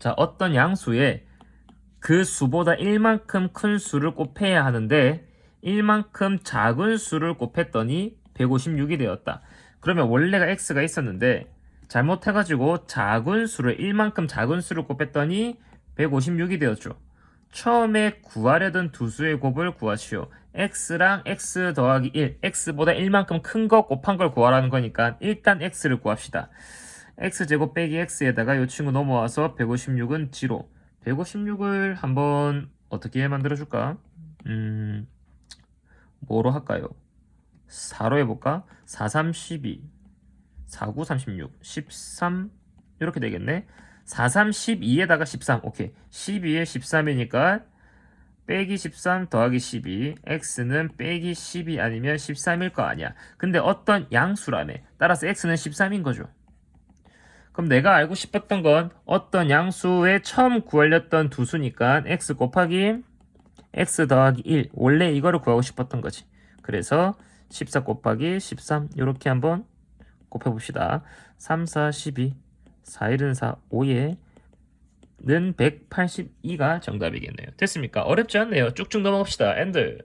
자, 어떤 양수에 그 수보다 1만큼 큰 수를 곱해야 하는데 1만큼 작은 수를 곱했더니 156이 되었다. 그러면 원래가 x가 있었는데 잘못해가지고 작은 수를 1만큼 작은 수를 곱했더니 156이 되었죠. 처음에 구하려던 두 수의 곱을 구하시오. x랑 x 더하기 1, x보다 1만큼 큰 거 곱한 걸 구하라는 거니까 일단 x를 구합시다. X제곱 빼기 x에다가 이 친구 넘어와서 156은 지로. 156을 한번 어떻게 만들어 줄까? 음, 뭐로 할까요? 4로 해볼까? 4, 3, 12, 4, 9, 36, 13 이렇게 되겠네. 4, 3, 12에다가 13 오케이 12에 13이니까 빼기 13 더하기 12 x는 빼기 12 아니면 13일 거 아니야. 근데 어떤 양수라며 따라서 x는 13인 거죠. 그럼 내가 알고 싶었던 건 어떤 양수의 처음 구하려던 두 수니까 x 곱하기 x 더하기 1 원래 이거를 구하고 싶었던 거지. 그래서 14 곱하기 13 이렇게 한번 곱해봅시다. 3, 4, 12 4, 1은 4, 5에 는 182가 정답이겠네요. 됐습니까? 어렵지 않네요. 쭉쭉 넘어갑시다. 엔드.